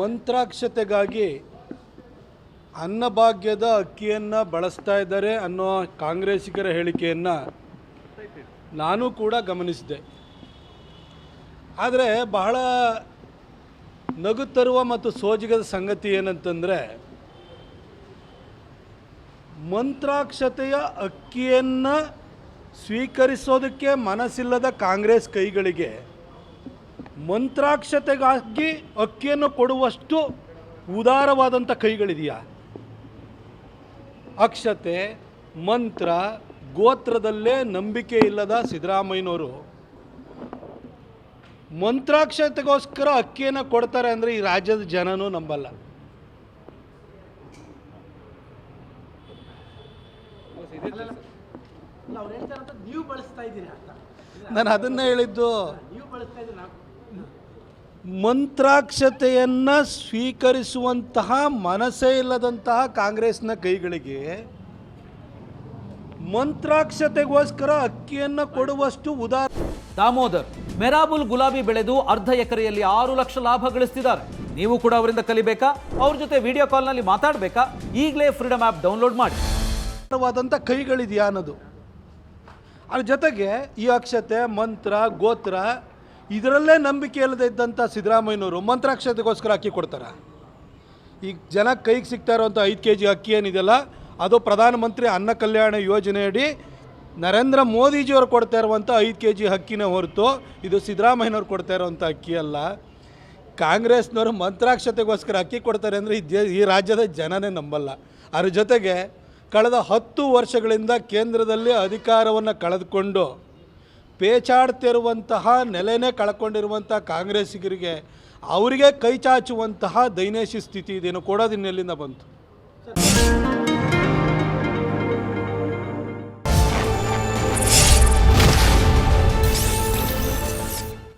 ಮಂತ್ರಾಕ್ಷತೆಗಾಗಿ ಅನ್ನಭಾಗ್ಯದ ಅಕ್ಕಿಯನ್ನು ಬಳಸ್ತಾ ಇದ್ದಾರೆ ಅನ್ನೋ ಕಾಂಗ್ರೆಸ್ಸಿಗರ ಹೇಳಿಕೆಯನ್ನು ನಾನು ಕೂಡ ಗಮನಿಸಿದೆ. ಆದರೆ ಬಹಳ ನಗು ತರುವ ಮತ್ತು ಸೋಜಿಗದ ಸಂಗತಿ ಏನಂತಂದರೆ, ಮಂತ್ರಾಕ್ಷತೆಯ ಅಕ್ಕಿಯನ್ನು ಸ್ವೀಕರಿಸೋದಕ್ಕೆ ಮನಸ್ಸಿಲ್ಲದ ಕಾಂಗ್ರೆಸ್ ಕೈಗಳಿಗೆ ಮಂತ್ರಾಕ್ಷತೆಗಾಗಿ ಅಕ್ಕಿಯನ್ನು ಕೊಡುವಷ್ಟು ಉದಾರವಾದಂಥ ಕೈಗಳಿದೆಯಾ? ಅಕ್ಷತೆ ಮಂತ್ರ ಗೋತ್ರದಲ್ಲೇ ನಂಬಿಕೆ ಇಲ್ಲದ ಸಿದ್ದರಾಮಯ್ಯನವರು ಮಂತ್ರಾಕ್ಷತೆಗೋಸ್ಕರ ಅಕ್ಕಿಯನ್ನು ಕೊಡ್ತಾರೆ ಅಂದರೆ ಈ ರಾಜ್ಯದ ಜನನೂ ನಂಬಲ್ಲ. ನಾನು ಅದನ್ನೇ ಹೇಳಿದ್ದು. ಮಂತ್ರಾಕ್ಷತೆಯನ್ನು ಸ್ವೀಕರಿಸುವಂತಹ ಮನಸ್ಸೇ ಇಲ್ಲದಂತಹ ಕಾಂಗ್ರೆಸ್ನ ಕೈಗಳಿಗೆ ಮಂತ್ರಾಕ್ಷತೆಗೋಸ್ಕರ ಅಕ್ಕಿಯನ್ನು ಕೊಡುವಷ್ಟು ಉದಾರ ದಾಮೋದರ್ ಮೆರಾಬುಲ್ ಗುಲಾಬಿ ಬೆಳೆದು ಅರ್ಧ ಎಕರೆಯಲ್ಲಿ ಆರು ಲಕ್ಷ ಲಾಭ ಗಳಿಸ್ತಿದ್ದಾರೆ. ನೀವು ಕೂಡ ಅವರಿಂದ ಕಲಿಬೇಕಾ? ಅವ್ರ ಜೊತೆ ವಿಡಿಯೋ ಕಾಲ್ನಲ್ಲಿ ಮಾತಾಡಬೇಕಾ? ಈಗಲೇ ಫ್ರೀಡಮ್ ಆ್ಯಪ್ ಡೌನ್ಲೋಡ್ ಮಾಡಿ. ವಾದಂಥ ಕೈಗಳಿದೆಯಾ ಅನ್ನೋದು. ಅದ್ರ ಜೊತೆಗೆ ಈ ಅಕ್ಷತೆ ಮಂತ್ರ ಗೋತ್ರ ಇದರಲ್ಲೇ ನಂಬಿಕೆ ಇಲ್ಲದೆ ಇದ್ದಂಥ ಸಿದ್ದರಾಮಯ್ಯನವರು ಮಂತ್ರಾಕ್ಷತೆಗೋಸ್ಕರ ಅಕ್ಕಿ ಕೊಡ್ತಾರೆ. ಈಗ ಜನ ಕೈಗೆ ಸಿಗ್ತಾ ಇರೋವಂಥ ಐದು ಕೆ ಜಿ ಅಕ್ಕಿ ಏನಿದೆಯಲ್ಲ, ಅದು ಪ್ರಧಾನಮಂತ್ರಿ ಅನ್ನ ಕಲ್ಯಾಣ ಯೋಜನೆಯಡಿ ನರೇಂದ್ರ ಮೋದಿಜಿಯವರು ಕೊಡ್ತಾ ಇರುವಂಥ ಐದು ಕೆ ಜಿ ಅಕ್ಕಿನ ಹೊರತು ಇದು ಸಿದ್ದರಾಮಯ್ಯನವ್ರು ಕೊಡ್ತಾ ಇರುವಂಥ ಅಕ್ಕಿ ಅಲ್ಲ. ಕಾಂಗ್ರೆಸ್ನವರು ಮಂತ್ರಾಕ್ಷತೆಗೋಸ್ಕರ ಅಕ್ಕಿ ಕೊಡ್ತಾರೆ ಅಂದರೆ ಈ ಈ ರಾಜ್ಯದ ಜನನೇ ನಂಬಲ್ಲ. ಅದ್ರ ಜೊತೆಗೆ ಕಳೆದ ಹತ್ತು ವರ್ಷಗಳಿಂದ ಕೇಂದ್ರದಲ್ಲಿ ಅಧಿಕಾರವನ್ನು ಕಳೆದುಕೊಂಡು ಪೇಚಾಡ್ತಿರುವಂತಹ ನೆಲೆನೇ ಕಳ್ಕೊಂಡಿರುವಂಥ ಕಾಂಗ್ರೆಸ್ಸಿಗರಿಗೆ ಅವರಿಗೆ ಕೈ ಚಾಚುವಂತಹ ದೈನೇಶಿ ಸ್ಥಿತಿ ಇದೇನು ಕೊಡೋದಿನ್ನೆಲ್ಲಿಂದ ಬಂತು.